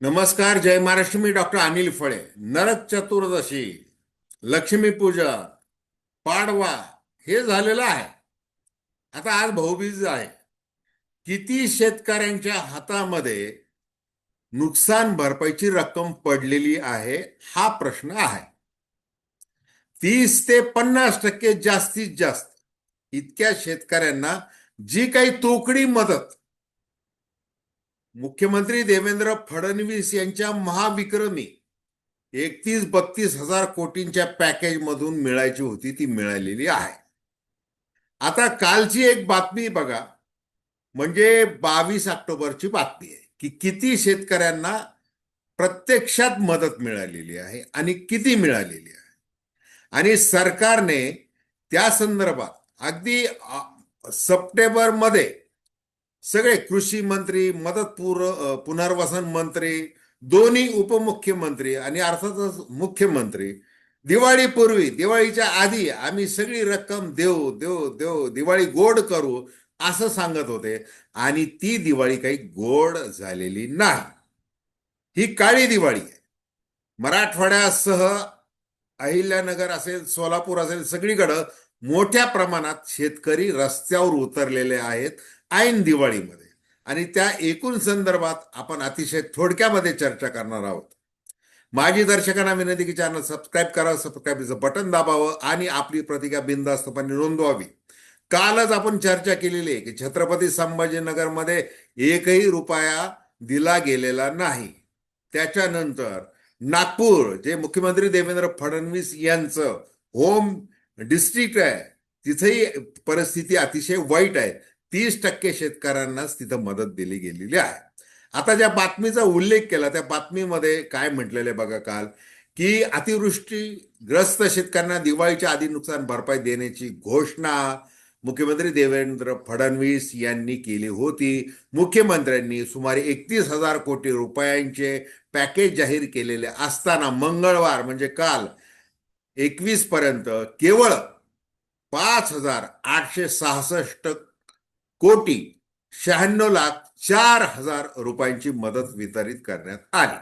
नमस्कार जय महाराष्ट्र मी डॉक्टर अनिल फळे. नरक चतुर्दशी लक्ष्मीपूजन पाडवा हे झालेलं आहे. आता आज भाऊबीज आहे. किती शेतकऱ्यांच्या हातामध्ये नुकसान भरपाईची रक्कम पडलेली आहे हा प्रश्न आहे. तीस ते पन्नास टक्के जास्तीत जास्त इतक्या शेतकऱ्यांना जी काही तोकडी मदत मुख्यमंत्री देवेंद्र फडणवीस यांच्या महाविक्रमी एकतीस बत्तीस हजार कोटींच्या पॅकेजमधून मिळायची होती ती मिळालेली आहे. आता कालची एक बातमी बघा म्हणजे बावीस ऑक्टोबरची बातमी आहे की किती शेतकऱ्यांना प्रत्यक्षात मदत मिळालेली आहे आणि किती मिळालेली आहे. आणि सरकारने त्या संदर्भात अगदी सप्टेंबरमध्ये सगळे कृषी मंत्री मदत पूर पुनर्वसन मंत्री दोन्ही उपमुख्यमंत्री आणि अर्थातच मुख्यमंत्री. दिवाळीपूर्वी दिवाळीच्या आधी आम्ही सगळी रक्कम देऊ देऊ देऊ दिवाळी गोड करू असं सांगत होते. आणि ती दिवाळी काही गोड झालेली नाही. ही काळी दिवाळी आहे. मराठवाड्यासह अहिल्यानगर असेल सोलापूर असेल सगळीकडं मोठ्या प्रमाणात शेतकरी रस्त्यावर उतरलेले आहेत ऐन दिवाळीमध्ये. आणि त्या एकूण संदर्भात आपण अतिशय थोडक्यामध्ये चर्चा करणार आहोत. माझी दर्शकांना विनंती की चॅनल सबस्क्राईब करावं सबस्क्राईबचं बटन दाबावं आणि आपली प्रतिक्रिया बिनधास्तपणे नोंदवावी. कालच आपण चर्चा केलेली आहे की छत्रपती संभाजीनगरमध्ये एकही रुपया दिला गेलेला नाही. त्याच्यानंतर नागपूर जे मुख्यमंत्री देवेंद्र फडणवीस यांचं होम डिस्ट्रिक्ट आहे तिथेही परिस्थिती अतिशय वाईट आहे. तीस टक्के शेतकऱ्यांनाच तिथं मदत दिली गेलेली आहे. आता ज्या बातमीचा उल्लेख केला त्या बातमीमध्ये काय म्हटलेलं आहे बघा काल की अतिवृष्टीग्रस्त शेतकऱ्यांना दिवाळीच्या आधी नुकसान भरपाई देण्याची घोषणा मुख्यमंत्री देवेंद्र फडणवीस यांनी केली होती. मुख्यमंत्र्यांनी सुमारे एकतीस हजार कोटी रुपयांचे पॅकेज जाहीर केलेले असताना मंगळवार म्हणजे काल एकवीस पर्यंत केवळ पाच हजार आठशे सहासष्ट कोटी शहाण्णव लाख चार हजार रुपयांची मदत वितरित करण्यात आली.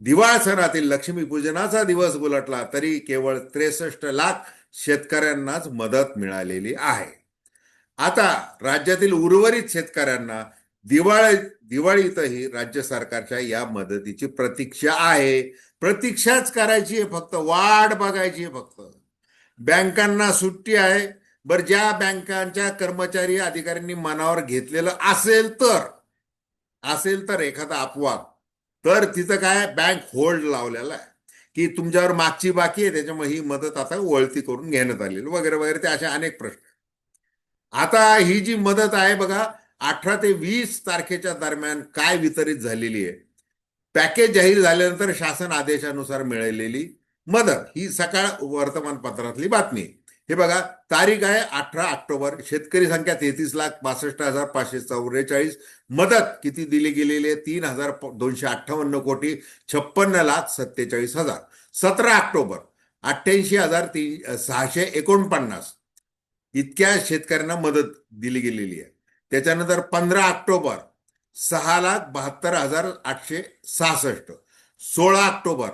दिवाळ सणातील लक्ष्मीपूजनाचा दिवस उलटला तरी केवळ त्रेसष्ट लाख शेतकऱ्यांनाच मदत मिळालेली आहे. आता राज्यातील उर्वरित शेतकऱ्यांना दिवाळी दिवाळीतही राज्य सरकारच्या या मदतीची प्रतीक्षा आहे. प्रतीक्षाच करायची आहे फक्त वाट बघायची आहे फक्त. बँकांना सुट्टी आहे बर ज्या बँकांच्या कर्मचारी अधिकाऱ्यांनी मनावर घेतलेलं असेल तर असेल तर एखादा अपवाद. तर तिथं काय बँक होल्ड लावलेला आहे. की तुमच्यावर मागची बाकी आहे त्याच्यामुळे ही मदत आता वळती करून घेण्यात आलेली वगैरे वगैरे ते अशा अनेक प्रश्न आता ही जी मदत आहे बघा अठरा ते वीस तारखेच्या दरम्यान काय वितरित झालेली आहे? पॅकेज जाहीर झाल्यानंतर शासन आदेशानुसार मिळालेली मदत ही सकाळ वर्तमानपत्रातली बातमी. हे बघा तारीख आहे अठरा ऑक्टोबर. शेतकरी संख्या तेहतीस लाख बासष्ट हजार पाचशे चौवेचाळीस. मदत किती दिली गेलेली आहे? तीन हजार दोनशे अठ्ठावन्न कोटी छप्पन्न लाख सत्तेचाळीस हजार. सतरा ऑक्टोबर अठ्ठ्याऐंशी हजार तीन सहाशे एकोणपन्नास. इतक्या शेतकऱ्यांना मदत दिली गेलेली आहे. त्याच्यानंतर पंधरा ऑक्टोबर सहा लाख बहात्तर हजार आठशे सहासष्ट. सोळा ऑक्टोबर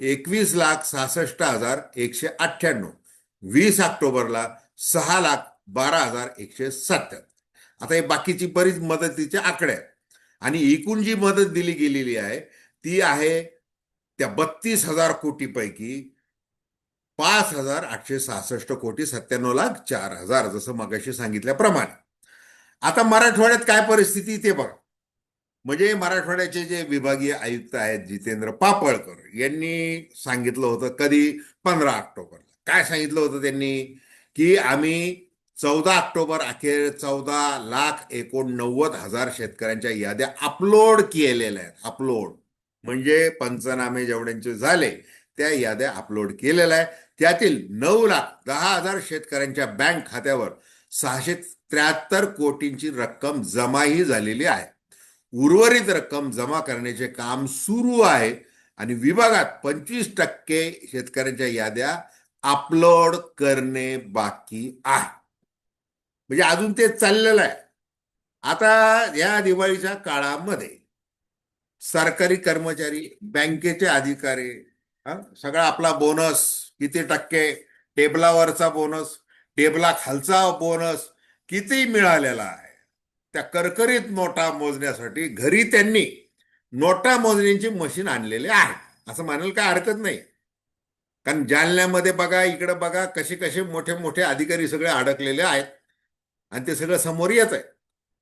एकवीस लाख सहासष्ट हजार एकशे अठ्ठ्याण्णव. वीस ऑक्टोबरला सहा लाख बारा हजार एकशे सत्तर. आता हे बाकीची बरीच मदतीचे आकडे आहेत. आणि एकूण जी मदत दिली गेलेली आहे ती आहे त्या बत्तीस हजार कोटीपैकी पाच हजार आठशे सहासष्ट कोटी सत्त्याण्णव लाख चार हजार जसं मगाशी सांगितल्याप्रमाणे. आता मराठवाड्यात काय परिस्थिती ते बघा. म्हणजे मराठवाड्याचे जे विभागीय आयुक्त आहेत जितेंद्र पापळकर यांनी सांगितलं होतं कधी? पंधरा ऑक्टोबरला. काय सांगितलं होतं त्यांनी? की आम्ही चौदा ऑक्टोबर अखेर चौदा लाख एकोणनव्वद हजार शेतकऱ्यांच्या याद्या अपलोड केलेल्या आहेत. अपलोड. म्हणजे पंचनामे जेवढ्यांचे झाले त्या याद्या अपलोड केलेल्या आहेत. त्यातील नऊ लाख दहा हजार शेतकऱ्यांच्या बँक खात्यावर सहाशे त्र्याहत्तर कोटींची रक्कम जमाही झालेली आहे. उर्वरित रक्कम जमा करण्याचे काम सुरू आहे आणि विभागात पंचवीस टक्के शेतकऱ्यांच्या याद्या अपलोड करणे बाकी आहे. म्हणजे अजून ते चाललेलं आहे. आता या दिवाळीच्या काळामध्ये सरकारी कर्मचारी बँकेचे अधिकारी हा, सगळा आपला बोनस किती टक्के टेबलावरचा बोनस टेबला खालचा बोनस किती मिळालेला आहे? त्या करकरीत नोटा मोजण्यासाठी घरी त्यांनी नोटा मोजण्याची मशीन आणलेली आहे. असं म्हणायला काय हरकत नाही. कारण जालन्यामध्ये बघा इकडे बघा कसे कसे मोठे मोठे अधिकारी सगळे अडकलेले आहेत. आणि ते सगळं समोर येत आहे.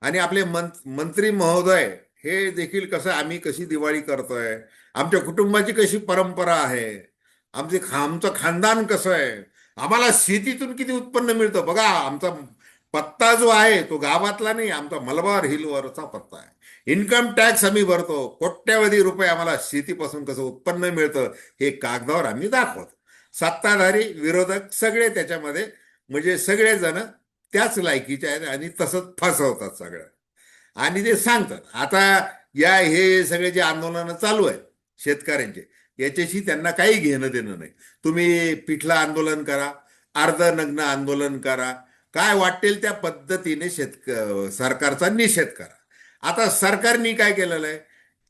आणि आपले मं- मंत्री महोदय हे देखील कसं आम्ही कशी दिवाळी करतोय? आमच्या कुटुंबाची कशी परंपरा आहे? आमचे आमचं खानदान कसं आहे? आम्हाला शेतीतून किती उत्पन्न मिळतं? बघा आमचा पत्ता जो आहे तो गावातला नाही आमचा मलबार हिलवरचा पत्ता आहे. इन्कम टॅक्स आम्ही भरतो. कोट्यावधी रुपये आम्हाला शेतीपासून कसं उत्पन्न मिळतं हे कागदावर आम्ही दाखवतो. सत्ताधारी विरोधक सगळे त्याच्यामध्ये म्हणजे सगळेजण त्याच लायकीचे आहेत आणि तसंच फसवतात सगळं. आणि ते सांगतात. आता या हे सगळे जे आंदोलनं चालू आहेत शेतकऱ्यांचे याच्याशी त्यांना काही घेणं देणं नाही. तुम्ही पिठलं आंदोलन करा अर्धनग्न आंदोलन करा काय वाटेल त्या पद्धतीने शेतक सरकारचा निषेध करा. आता सरकारने काय केलेलं आहे?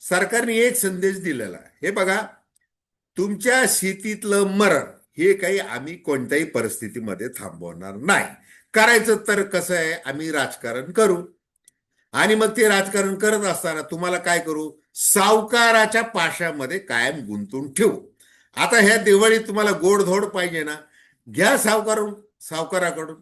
सरकारने एक संदेश दिलेला आहे. हे बघा तुमच्या शेतीतलं मरण हे काही आम्ही कोणत्याही परिस्थितीमध्ये थांबवणार नाही. करायचं तर कसं आहे? आम्ही राजकारण करू. आणि मग ते राजकारण करत असताना तुम्हाला काय करू? सावकाराच्या पाशामध्ये कायम गुंतून ठेवू. आता ह्या दिवाळीत तुम्हाला गोडधोड पाहिजे ना? घ्या सावकारून सावकाराकडून.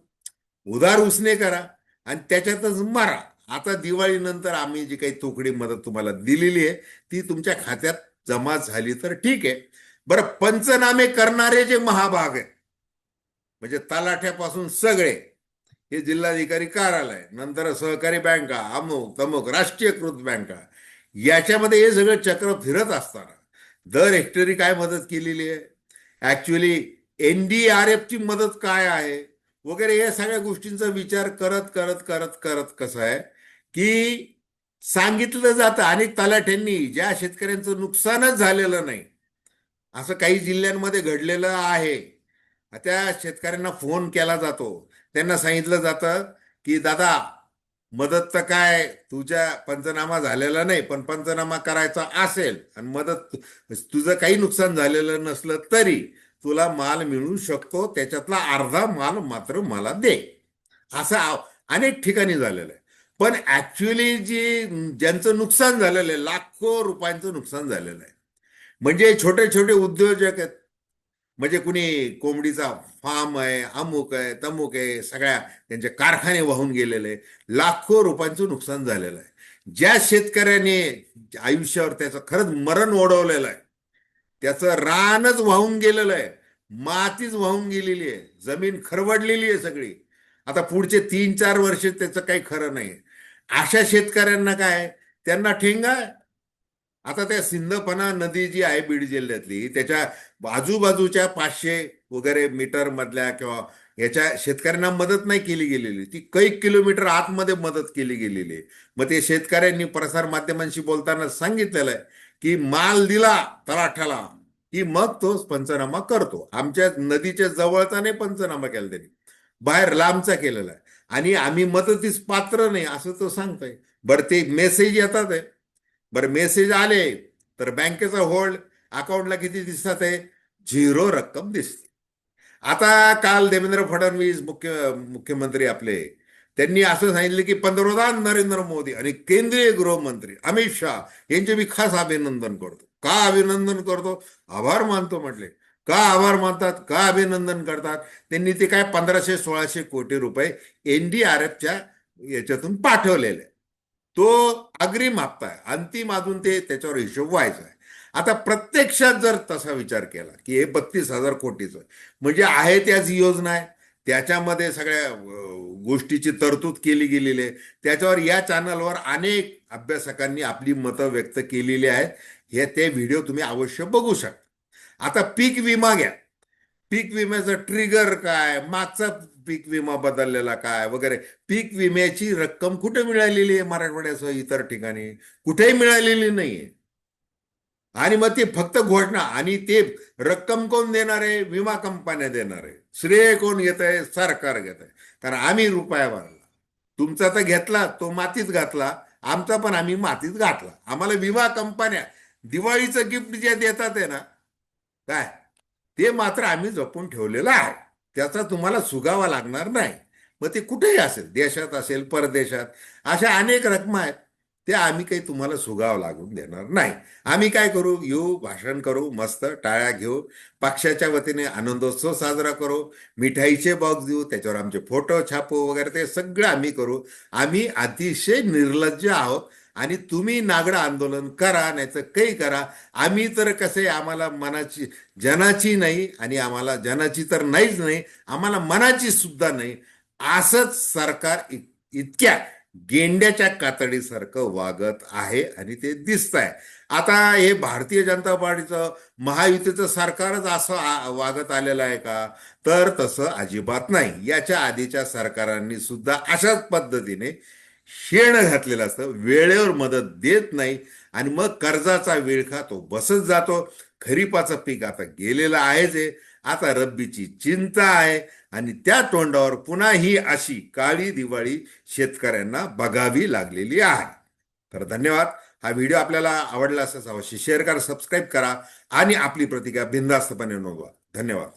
उदार उसने करा आणि त्याच्यातच मारा. आता दिवाळीनंतर आम्ही जी काही तोकडी मदत तुम्हाला दिलेली आहे ती तुमच्या खात्यात जमा झाली तर ठीक आहे. बरं पंचनामे करणारे जे महाभाग आहेत म्हणजे तलाठ्यापासून सगळे हे जिल्हाधिकारी कार्यालय नंतर सहकारी बँका अमुक तमुक राष्ट्रीयकृत बँका याच्यामध्ये हे सगळं चक्र फिरत असताना दर हेक्टरी काय मदत केलेली आहे? ऍक्च्युली एनडीआरएफची मदत काय आहे? वगैरे या सगळ्या गोष्टींचा विचार करत करत करत करत कसं आहे की सांगितलं जातं अनेक तलाठ्यांनी ज्या शेतकऱ्यांचं नुकसानच झालेलं नाही. असं काही जिल्ह्यांमध्ये घडलेलं आहे. त्या शेतकऱ्यांना फोन केला जातो. त्यांना सांगितलं जातं की दादा मदत तर काय? तुझ्या पंचनामा झालेला नाही पण पंचनामा करायचा असेल आणि मदत तुझं काही नुकसान झालेलं नसलं तरी तुला माल मिळू शकतो त्याच्यातला अर्धा माल मात्र मला दे. असं अनेक ठिकाणी झालेलं आहे. पण ऍक्च्युली जी ज्यांचं नुकसान झालेलं आहे लाखो रुपयांचं नुकसान झालेलं आहे. म्हणजे छोटे छोटे उद्योजक आहेत. म्हणजे कुणी कोंबडीचा फार्म आहे अमुक आहे तमुक आहे सगळ्या त्यांचे कारखाने वाहून गेलेले लाखो रुपयांचं नुकसान झालेलं आहे. ज्या शेतकऱ्याने आयुष्यावर त्याचं खरंच मरण ओढवलेलं आहे त्याचं रानच वाहून गेलेलं आहे. मातीच वाहून गेलेली आहे. जमीन खरवडलेली आहे सगळी. आता पुढचे तीन चार वर्ष त्याचं काही खरं नाही अशा शेतकऱ्यांना काय त्यांना ठेंगा आहे. आता त्या सिंधपणा नदी जी आहे बीड जिल्ह्यातली त्याच्या आजूबाजूच्या पाचशे वगैरे मीटर मधल्या किंवा याच्या शेतकऱ्यांना मदत नाही केली गेलेली. ती कैक किलोमीटर आतमध्ये मदत केली गेलेली आहे. मग ते शेतकऱ्यांनी प्रसार माध्यमांशी बोलताना सांगितलेलं आहे. की माल दिला तलाठ्याला की मग तो पंचनामा करतो. आमच्या नदीच्या जवळचा नाही पंचनामा केला त्यांनी. बाहेर लांबचा केलेला आहे. आणि आम्ही मदतीस पात्र नाही असं तो सांगतोय. बरं ते मेसेज येतात आहे. बरं मेसेज आले तर बँकेचा होल्ड अकाउंटला किती दिसतात आहे? झिरो रक्कम दिसते. आता काल देवेंद्र फडणवीस मुख्य मुख्यमंत्री आपले त्यांनी असं सांगितलं की पंतप्रधान नरेंद्र मोदी आणि केंद्रीय गृहमंत्री अमित शहा यांचे मी खास अभिनंदन करतो. का अभिनंदन करतो? आभार मानतो म्हटले. का आभार मानतात? का अभिनंदन करतात? त्यांनी ते काय पंधराशे सोळाशे कोटी रुपये एनडीआरएफच्या याच्यातून पाठवलेले. तो अग्रिम हप्ता आहे. अंतिम अजून ते त्याच्यावर हिशोब व्हायचा आहे. आता प्रत्यक्षात जर तसा विचार केला की हे बत्तीस हजार कोटीचं म्हणजे आहे त्याच योजना आहे. त्याच्यामध्ये सगळ्या गोष्टीची तरतूद केली गेलेली आहे. त्याच्यावर या चॅनलवर अनेक अभ्यासकांनी आपली मतं व्यक्त केलेली आहेत. हे ते व्हिडिओ तुम्ही अवश्य बघू शकता. आता पीक विमा घ्या. पीक विम्याचं ट्रिगर काय? मागचा पीक विमा बदललेला काय? वगैरे. पीक विम्याची रक्कम कुठे मिळालेली आहे मराठवाड्यासह इतर ठिकाणी? कुठेही मिळालेली नाहीये. आणि मग ते फक्त घोषणा. आणि ते रक्कम कोण देणार आहे? विमा कंपन्या देणार आहे. श्रेय कोण घेत आहे? सरकार घेत आहे. कारण आम्ही रुपया भरला. तुमचा तर घेतला तो मातीत घातला. आमचा पण आम्ही मातीत घातला. आम्हाला विमा कंपन्या दिवाळीचं गिफ्ट जे देतात आहे ना काय? ते मात्र आम्ही जपून ठेवलेलं आहे. त्याचा तुम्हाला सुगावा लागणार नाही. मग ते कुठेही असेल देशात असेल परदेशात अशा अनेक रकमा आहेत. ते आम्ही काही तुम्हाला सुगाव लागून देणार नाही. आम्ही काय करू? येऊ भाषण करू मस्त टाळ्या घेऊ पक्षाच्या वतीने आनंदोत्सव साजरा करू मिठाईचे बॉक्स देऊ त्याच्यावर आमचे फोटो छापू वगैरे ते सगळं आम्ही करू. आम्ही अतिशय निर्लज्ज आहोत आणि तुम्ही नागडं आंदोलन करा नाहीतर काही करा. आम्ही तर कसे आम्हाला मनाची जनाची नाही आणि आम्हाला जनाची तर नाहीच नाही आम्हाला मनाची सुद्धा नाही. असंच सरकार इतक्या गेंड्याच्या कातडीसारखं वागत आहे आणि ते दिसत आहे आता हे भारतीय जनता पार्टीचं महायुतीचं सरकारच असं वागत आलेलं आहे का? तर तसं अजिबात नाही. याच्या आधीच्या सरकारांनी सुद्धा अशाच पद्धतीने शेण घातलेलं असतं. वेळेवर मदत देत नाही आणि मग कर्जाचा विळखा तो बसत जातो. खरीपाचं पीक आता गेलेलं आहेच आहे आता रब्बीची चिंता आहे. आणि त्या तोंडावर पुन्हा ही अशी काळी दिवाळी शेतकऱ्यांना बघावी लागलेली आहे. तर धन्यवाद. हा व्हिडिओ आपल्याला आवडला असेल अवश्य शेअर करा सबस्क्राईब करा आणि आपली प्रतिक्रिया बिनधास्तपणे नोंदवा. धन्यवाद.